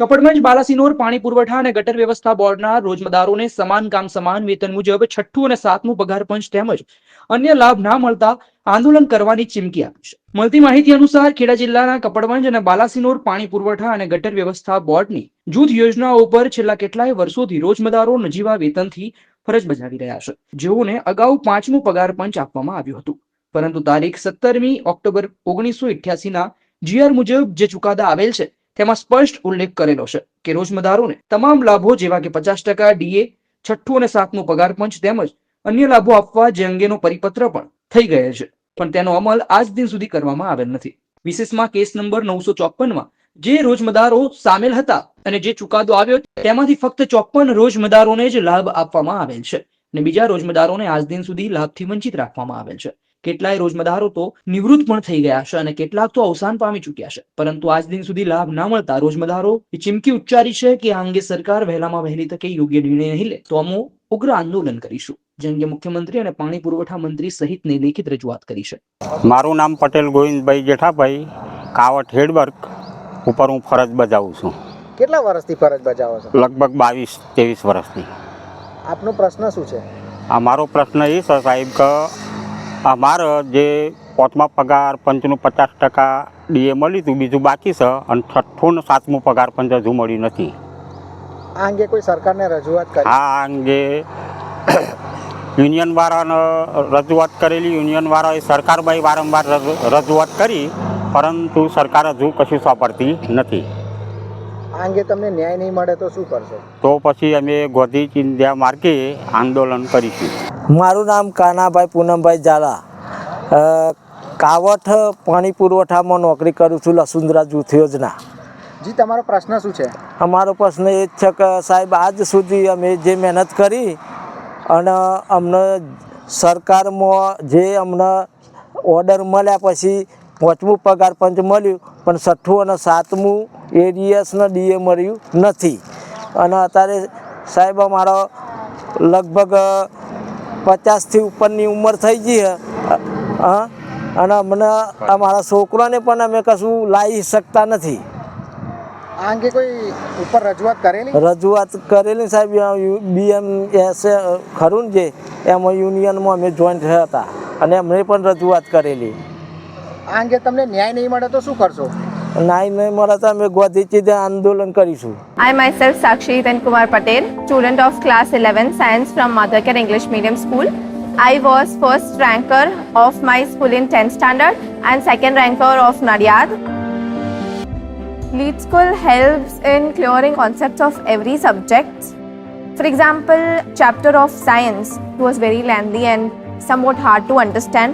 કપડમંજ બાલાસિનોર, પાણી પુરવઠા અને ગટર વ્યવસ્થા બોર્ડના રોજમદારોને સમાન કામ સમાન વેતન મુજબ છઠ્ઠું અને સાતમું પગાર પંચ તેમજ અન્ય લાભ ના મળતા આંદોલન કરવાની ચીમકી આપી છે. મળતી માહિતી અનુસાર ખેડા જિલ્લાના કપડવંજ અને બાલાસિનોર, પાણી પુરવઠા અને ગટર વ્યવસ્થા બોર્ડની જૂથ યોજનાઓ ઉપર છેલ્લા કેટલાય વર્ષોથી રોજમદારો નજીવા વેતનથી ફરજ બજાવી રહ્યા છે. જેઓને અગાઉ પાંચમું પગાર પંચ આપવામાં આવ્યું હતું. પરંતુ તારીખ સત્તરમી ઓક્ટોબર ઓગણીસો ના જીઆર મુજબ જે ચુકાદા આવેલ છે તેમાં સ્પષ્ટ ઉલ્લેખ કરેલો છે કે રોજમદારોને તમામ લાભો જેવા કે પચાસ ટકા ડીએ, છઠ્ઠું અને સાતમું પગાર પંચ તેમજ અન્ય લાભો આપવા જે અંગેનો પરિપત્ર પણ થઈ ગયેલ છે. પણ તેનો અમલ આજ દિન સુધી કરવામાં આવેલ નથી. વિશેષમાં કેસ નંબર નવસો ચોપનમાં જે રોજમદારો સામેલ હતા અને જે ચુકાદો આવ્યો તેમાંથી ફક્ત ચોપન રોજમદારોને જ લાભ આપવામાં આવેલ છે અને બીજા રોજમદારોને આજ દિન સુધી લાભથી વંચિત રાખવામાં આવેલ છે. કેટલાય રોજમદારો તો નિવૃત્ત પણ થઈ ગયા છે અને કેટલાક તો અવસાન પામી ચૂક્યા છે. પરંતુ આજ દિન સુધી લાભ ના મળતા રોજમદારો એ ચીમકી ઉચ્ચારી છે કે આ અંગે સરકાર વહેલામાં વહેલી તકે યોગ્ય નિર્ણય નહીં લે. તો અમો ઉગ્ર આંદોલન કરીશું. જેમ કે મુખ્યમંત્રી અને પાણી પુરવઠા મંત્રી સહિતની લેખિત રજૂઆત કરી છે. મારું નામ પટેલ ગોવિંદભાઈ જેઠાભાઈ કાવટ હેડવર્ક ઉપર હું ફરજ બજાવું છું. કેટલા વર્ષથી ફરજ બજાવો છો? લગભગ બાવીસ ત્રેવીસ વર્ષથી. આપનો પ્રશ્ન શું છે? આ મારો પ્રશ્ન એ છે સાહેબ કે અમારે જે પાંચમા પગાર પંચનું પચાસ ટકા ડીએ મળ્યું હતું બીજું બાકી છે અને છઠ્ઠું ને સાતમું પગાર પંચ હજુ મળ્યું નથી. આ અંગે કોઈ સરકારને રજૂઆત કરી? આ અંગે યુનિયનવાળાને રજૂઆત કરેલી. યુનિયનવાળાએ સરકારભાઈ વારંવાર રજૂઆત કરી પરંતુ સરકાર હજુ કશું સાંભળતી નથી. આ અંગે તમને ન્યાય નહીં મળે તો શું કરશો? તો પછી અમે ગોધી ચિંધ્યા માર્ગે આંદોલન કરીશું. મારું નામ કાનાભાઈ પૂનમભાઈ ઝાલા. કાવઠ પાણી પુરવઠામાં નોકરી કરું છું લસુંદરા જૂથ યોજના. જી તમારો પ્રશ્ન શું છે? અમારો પ્રશ્ન એ જ છે કે સાહેબ આજ સુધી અમે જે મહેનત કરી અને અમને સરકારમાં જે અમને ઓર્ડર મળ્યા પછી પાંચમું પગાર પંચ મળ્યું પણ છઠ્ઠું અને સાતમું એડીએસને ડીએ મળ્યું નથી. અને અત્યારે સાહેબ અમારો લગભગ પચાસથી ઉપરની ઉંમર થઈ ગઈ હા. અને મને અમારા છોકરાને પણ અમે કશું લાવી શકતા નથી. આ અંગે કોઈ ઉપર રજૂઆત કરેલી? રજૂઆત કરેલી સાહેબ બીએમ એસ ખરું ને જે એમાં યુનિયનમાં અમે જોઈન્ટ થયા હતા. અને એમણે પણ રજૂઆત કરેલી. આ અંગે તમને ન્યાય નહીં મળે તો શું કરશો? નાઈ નહીં મળે તો અમે ગોધી ચીધે આંદોલન કરીશું I myself Sakshi Hitan Kumar Patel, student of class 11 science from Madhakar English Medium School. I was first ranker of my school in 10th standard and second ranker of Nadiad. Lead School helps in clearing concepts of every subject. For example, chapter of science was very lengthy and somewhat hard to understand.